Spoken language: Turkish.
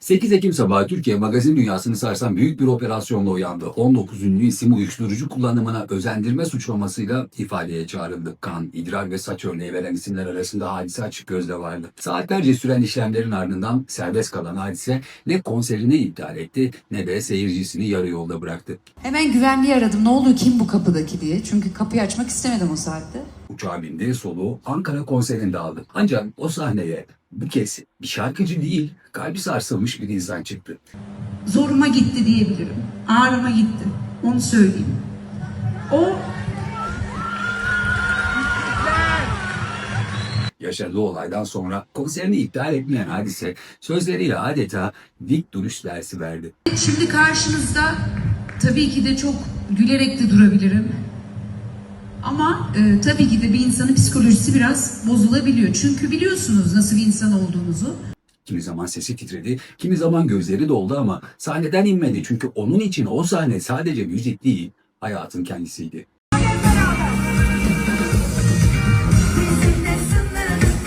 8 Ekim sabahı Türkiye magazin dünyasını sarsan büyük bir operasyonla uyandı. 19 ünlü isim uyuşturucu kullanımına özendirme suçlamasıyla ifadeye çağrıldı. Kan, idrar ve saç örneği veren isimler arasında hadise açık gözle vardı. Saatlerce süren işlemlerin ardından serbest kalan hadise ne konserini iptal etti ne de seyircisini yarı yolda bıraktı. Hemen güvenliği aradım. Ne oluyor kim bu kapıdaki diye. Çünkü kapıyı açmak istemedim o saatte. Uçağa bindi, soluğu Ankara konserinde aldı. Ancak o sahneye bu kez bir şarkıcı değil, kalbi sarsılmış bir insan çıktı. zoruma gitti diyebilirim. Ağrıma gitti. Onu söyleyeyim. O Yaşadığı olaydan sonra konserini iptal etmeyen hadise sözleriyle adeta dik duruş dersi verdi. şimdi karşınızda tabii ki de çok gülerek de durabilirim. Ama e, tabii ki de bir insanın psikolojisi biraz bozulabiliyor. Çünkü biliyorsunuz nasıl bir insan olduğunuzu. Kimi zaman sesi titredi, kimi zaman gözleri doldu ama sahneden inmedi. Çünkü onun için o sahne sadece müzik değil, hayatın kendisiydi. Bizimle sınırımız